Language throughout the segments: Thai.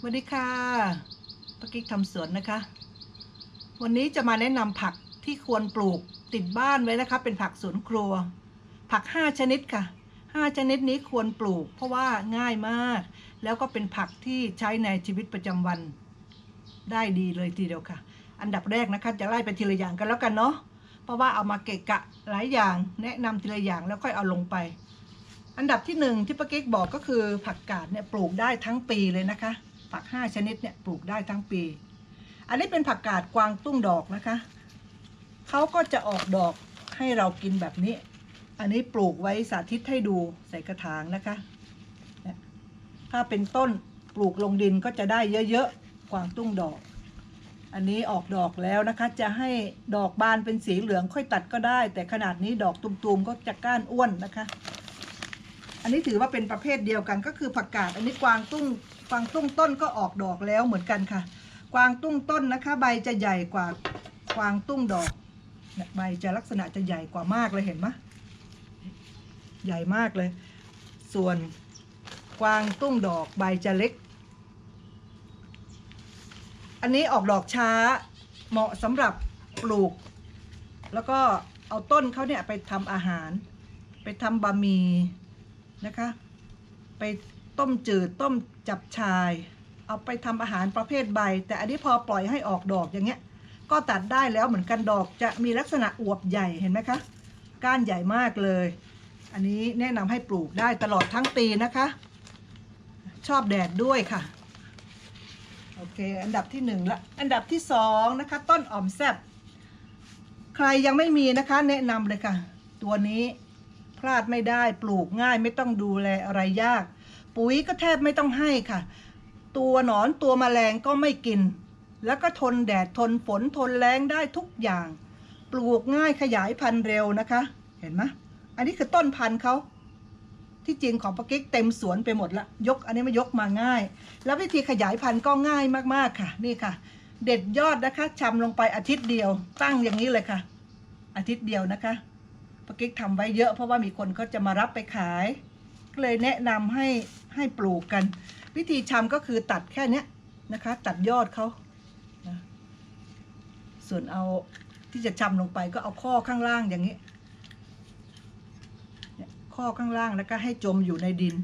สวัสดีค่ะปากิ๊กทำสวนนะคะ วันนี้จะมาแนะนำผักที่ควรปลูกติดบ้านไว้นะคะ เป็นผักสวนครัว ผัก 5 ชนิดค่ะ 5 ชนิดนี้ควรปลูก เพราะว่าง่ายมาก แล้วก็เป็นผักที่ใช้ในชีวิตประจำวัน ได้ดีเลยทีเดียวค่ะ อันดับแรกนะคะจะไล่ไปทีละอย่างกันแล้วกันเนาะเพราะว่าเอามาเกะกะหลายอย่าง แนะนำทีละอย่างแล้วค่อยเอาลงไป อันดับที่หนึ่งที่ป้ากิ๊กบอกก็คือผักกาดเนี่ยปลูกได้ทั้งปีเลยนะคะ ผักห้าชนิดเนี่ยปลูกได้ทั้งปี อันนี้เป็นผักกาดกวางตุ้งดอกนะคะ เขาก็จะออกดอกให้เรากินแบบนี้ อันนี้ปลูกไว้สาธิตให้ดูใส่กระถางนะคะ ถ้าเป็นต้นปลูกลงดินก็จะได้เยอะๆกวางตุ้งดอก อันนี้ออกดอกแล้วนะคะ จะให้ดอกบานเป็นสีเหลืองค่อยตัดก็ได้ แต่ขนาดนี้ดอกตุมๆก็จะก้านอ้วนนะคะ นนี้ถือว่าเป็นประเภทเดียวกันก็คือผักกาด อันนี้กวางตุ้งกวางตุ้งต้นก็ออกดอกแล้วเหมือนกันค่ะ กวางตุ้งต้นนะคะ ใบจะใหญ่กว่ากวางตุ้งดอกใบจะลักษณะจะใหญ่กว่ามากเลยเห็นไหมใหญ่มากเลย ส่วนกวางตุ้งดอกใบจะเล็ก อันนี้ออกดอกช้าเหมาะสำหรับปลูก แล้วก็เอาต้นเขาเนี่ยไปทำอาหาร ไปทำบะหมี่ นะคะ ไปต้มจืดต้มจับชาย เอาไปทำอาหารประเภทใบ แต่อันนี้พอปล่อยให้ออกดอกอย่างเงี้ย ก็ตัดได้แล้วเหมือนกันดอกจะมีลักษณะอวบใหญ่เห็นไหมคะก้านใหญ่มากเลย อันนี้แนะนำให้ปลูกได้ตลอดทั้งปีนะคะ ชอบแดดด้วยค่ะโอเค อันดับที่หนึ่งละอันดับที่สองนะคะ ต้นอ่อมแซบใครยังไม่มีนะคะ แนะนำเลยค่ะ ตัวนี้ พลาดไม่ได้ปลูกง่ายไม่ต้องดูแลอะไรยาก ปุ๋ยก็แทบไม่ต้องให้ค่ะ ตัวหนอนตัวแมลงก็ไม่กิน แล้วก็ทนแดดทนฝนทนแรงได้ทุกอย่าง ปลูกง่ายขยายพันธุ์เร็วนะคะ เห็นไหมอันนี้คือต้นพันธุ์เขาที่จริงของปากิ๊กเต็มสวนไปหมดละยกอันนี้มายกมาง่าย แล้ววิธีขยายพันธุ์ก็ง่ายมากๆค่ะ นี่ค่ะ เด็ดยอดนะคะชำลงไปอาทิตย์เดียว ตั้งอย่างนี้เลยค่ะ อาทิตย์เดียวนะคะ ปกิ๊กทำไว้เยอะเพราะว่ามีคนเขาจะมารับไปขาย ก็เลยแนะนำให้ให้ปลูกกัน วิธีชำก็คือตัดแค่นี้นะคะ ตัดยอดเขานะส่วนเอาที่จะชำลงไปก็เอาข้อข้างล่างอย่างนี้ข้อข้างล่างแล้วก็ให้จมอยู่ในดิน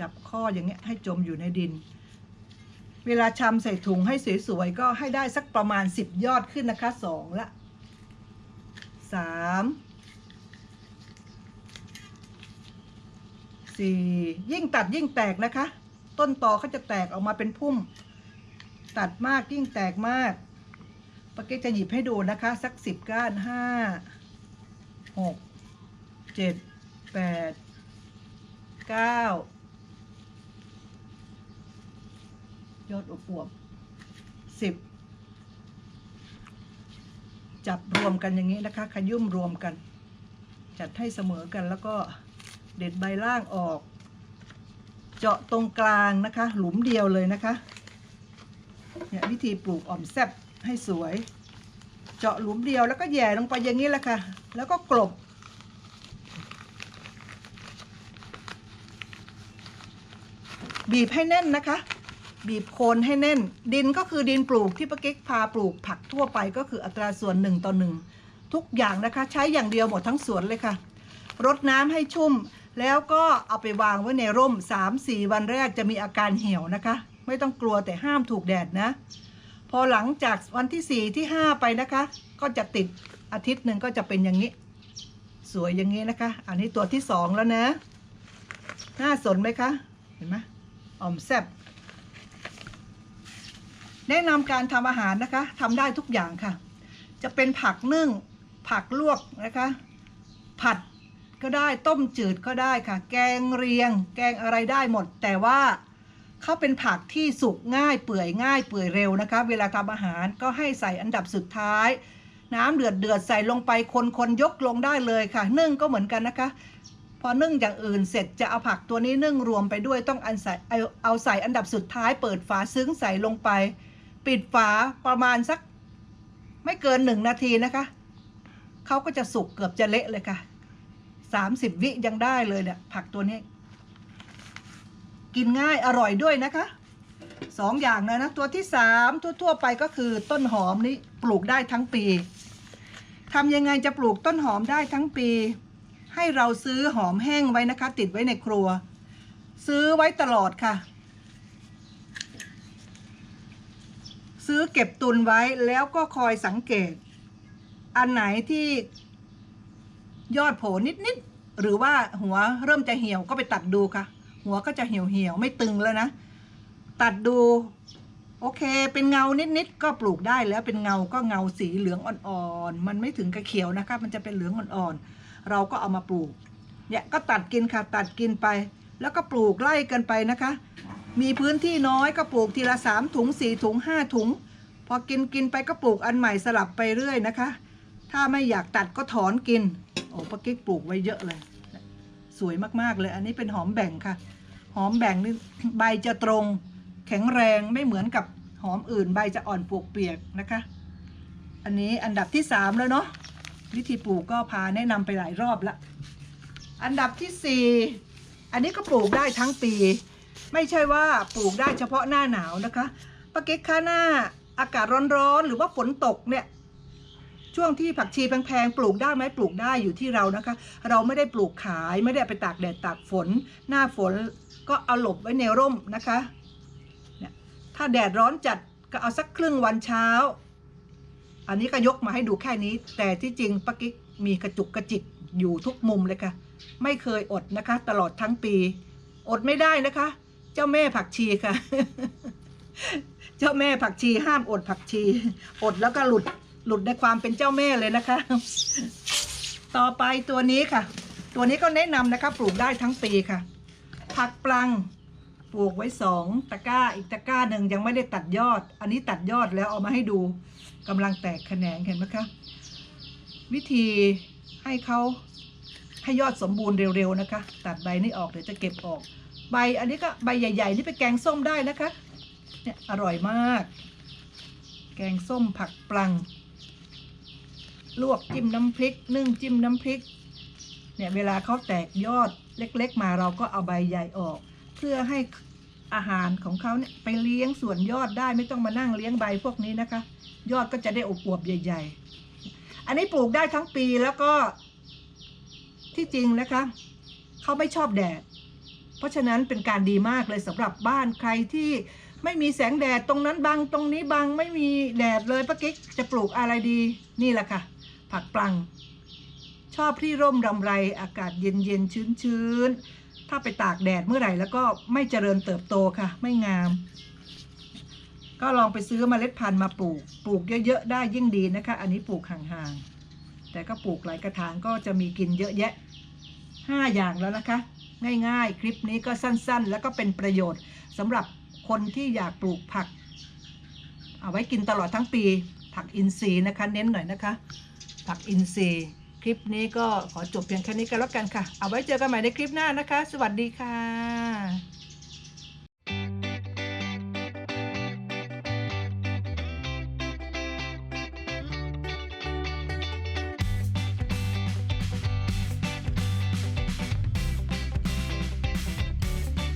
จับข้ออย่างเงี้ยให้จมอยู่ในดิน เวลาชำใส่ถุงให้สวยๆก็ให้ได้สักประมาณสิบยอดขึ้นนะคะสองละ สามสี่ยิ่งตัดยิ่งแตกนะคะ ต้นตอเขาจะแตกออกมาเป็นพุ่ม ตัดมากยิ่งแตกมากปาเกจะหยิบให้ดูนะคะ สักสิบก้านห้าหกเจ็ดแปดเก้ายอดอวบสิบ จับรวมกันอย่างนี้นะคะ ขยุ่มรวมกัน จัดให้เสมอกันแล้วก็เด็ดใบล่างออก เจาะตรงกลางนะคะ หลุมเดียวเลยนะคะเนี่ยวิธีปลูกอ่อมแซบให้สวย เจาะหลุมเดียวแล้วก็แย่ลงไปอย่างนี้แหละค่ะ แล้วก็กลบบีบให้แน่นนะคะ บีบโคนให้แน่น ดินก็คือดินปลูกที่ป้าเก๊กพาปลูกผักทั่วไปก็คืออัตราส่วนหนึ่งต่อหนึ่งทุกอย่างนะคะใช้อย่างเดียวหมดทั้งสวนเลยค่ะรดน้ำให้ชุ่ม แล้วก็เอาไปวางไว้ในร่ม 3-4 วันแรกจะมีอาการเหี่ยวนะคะ ไม่ต้องกลัวแต่ห้ามถูกแดดนะ พอหลังจากวันที่ 4 ที่ 5 ไปนะคะ ก็จะติดอาทิตย์หนึ่งก็จะเป็นอย่างนี้ สวยอย่างนี้นะคะ อันนี้ตัวที่ 2 แล้วนะน่าสนไหมคะ เห็นไหมอ่อมแซบ แนะนำการทำอาหารนะคะทำได้ทุกอย่างค่ะ จะเป็นผักนึ่ง ผักลวกนะคะ ผัดก็ได้ต้มจืดก็ได้ค่ะ แกงเรียง แกงอะไรได้หมด แต่ว่าเขาเป็นผักที่สุกง่ายเปื่อยง่ายเปื่อยเร็วนะคะ เวลาทำอาหารก็ให้ใส่อันดับสุดท้าย น้ำเดือดเดือดใส่ลงไปคนคนยกลงได้เลยค่ะ นึ่งก็เหมือนกันนะคะ พอนึ่งอย่างอื่นเสร็จจะเอาผักตัวนี้นึ่งรวมไปด้วยต้องอันใส่เอาเอาใส่อันดับสุดท้าย เปิดฝาซึ้งใส่ลงไป ปิดฝาประมาณสักไม่เกินหนึ่งนาทีนะคะเขาก็จะสุกเกือบจะเละเลยค่ะสามสิบวิยังได้เลยเนี่ยผักตัวนี้ กินง่ายอร่อยด้วยนะคะสองอย่างนะนะตัวที่สามทั่ว ๆ ไปก็คือต้นหอมนี่ปลูกได้ทั้งปีทำยังไงจะปลูกต้นหอมได้ทั้งปี ให้เราซื้อหอมแห้งไว้นะคะ ติดไว้ในครัว ซื้อไว้ตลอดค่ะ ซื้อเก็บตุนไว้แล้วก็คอยสังเกต อันไหนที่ยอดโผล่นิดๆหรือว่าหัวเริ่มจะเหี่ยวก็ไปตัดดูค่ะ หัวก็จะเหี่ยวเหี่ยวๆไม่ตึงแล้วนะ ตัดดูโอเค เป็นเงานิดๆก็ปลูกได้แล้วเป็นเงาก็เงาสีเหลืองอ่อนๆ มันไม่ถึงกับเขียวนะคะ มันจะเป็นเหลืองอ่อนๆ เราก็เอามาปลูก เนี่ยก็ตัดกินค่ะ ตัดกินไป แล้วก็ปลูกไล่กันไปนะคะ มีพื้นที่น้อยก็ปลูกทีละสามถุงสี่ถุงห้าถุง พอกินกินไปก็ปลูกอันใหม่สลับไปเรื่อยนะคะ ถ้าไม่อยากตัดก็ถอนกิน โอ้ปะกิ๊กปลูกไว้เยอะเลย สวยมากๆเลย อันนี้เป็นหอมแบ่งค่ะ หอมแบ่งนี่ใบจะตรง แข็งแรงไม่เหมือนกับหอมอื่น ใบจะอ่อนปวกเปียกนะคะ อันนี้อันดับที่สามแล้วเนาะวิธีปลูกก็พาแนะนำไปหลายรอบละ อันดับที่สี่อันนี้ก็ปลูกได้ทั้งปี ไม่ใช่ว่าปลูกได้เฉพาะหน้าหนาวนะคะปะเก๊กค่าหน้าอากาศร้อนๆหรือว่าฝนตกเนี่ยช่วงที่ผักชีแพงๆ ปลูกได้ไหมปลูกได้อยู่ที่เรานะคะ เราไม่ได้ปลูกขายไม่ได้ไปตากแดดตากฝน หน้าฝนก็เอาหลบไว้ในร่มนะคะเนี่ยถ้าแดดร้อนจัดก็เอาสักครึ่งวันเช้า อันนี้ก็ยกมาให้ดูแค่นี้ แต่ที่จริงป้ากิ๊กมีกระจุกกระจิกอยู่ทุกมุมเลยค่ะ ไม่เคยอดนะคะ ตลอดทั้งปี อดไม่ได้นะคะ เจ้าแม่ผักชีค่ะ เจ้าแม่ผักชีห้ามอดผักชี อดแล้วก็หลุดหลุดในความเป็นเจ้าแม่เลยนะคะ ต่อไปตัวนี้ค่ะ ตัวนี้ก็แนะนำนะคะ ปลูกได้ทั้งปีค่ะ ผักปลังปลูกไว้สองตะกร้าอีกตะกร้าหนึ่งยังไม่ได้ตัดยอด อันนี้ตัดยอดแล้วเอามาให้ดูกำลังแตกแขนงเห็นไหมคะ วิธีให้เขาให้ยอดสมบูรณ์เร็วๆนะคะ ตัดใบนี้ออกเดี๋ยวจะเก็บออก ใบอันนี้ก็ใบใหญ่ ๆ นี่ไปแกงส้มได้นะคะเนี่ยอร่อยมาก แกงส้มผักปลัง ลวกจิ้มน้ำพริก นึ่งจิ้มน้ำพริกเนี่ยเวลาเขาแตกยอดเล็ก ๆ มาเราก็เอาใบใหญ่ออก เพื่อให้อาหารของเขาเนี่ยไปเลี้ยงส่วนยอดได้ไม่ต้องมานั่งเลี้ยงใบพวกนี้นะคะ ยอดก็จะได้อบอวบใหญ่ ๆ อันนี้ปลูกได้ทั้งปีแล้วก็ที่จริงนะคะเขาไม่ชอบแดด เพราะฉะนั้นเป็นการดีมากเลยสำหรับบ้านใครที่ไม่มีแสงแดดตรงนั้นบังตรงนี้บังไม่มีแดดเลยป้ากิ๊กจะปลูกอะไรดีนี่แหละค่ะ ผักปลัง ชอบที่ร่มรำไรอากาศเย็นเย็นชื้นชื้นถ้าไปตากแดดเมื่อไหร่แล้วก็ไม่เจริญเติบโตค่ะ ไม่งาม ก็ลองไปซื้อเมล็ดพันธุ์มาปลูก ปลูกเยอะๆได้ยิ่งดีนะคะ อันนี้ปลูกห่างๆแต่ก็ปลูกหลายกระถางก็จะมีกินเยอะแยะห้าอย่างแล้วนะคะ ง่ายๆ คลิปนี้ก็สั้นๆ แล้วก็เป็นประโยชน์สำหรับคนที่อยากปลูกผัก เอาไว้กินตลอดทั้งปี ผักอินทรีย์นะคะ เน้นหน่อยนะคะ ผักอินทรีย์ คลิปนี้ก็ขอจบเพียงแค่นี้กันแล้วกันค่ะ เอาไว้เจอกันใหม่ในคลิปหน้านะคะ สวัสดีค่ะ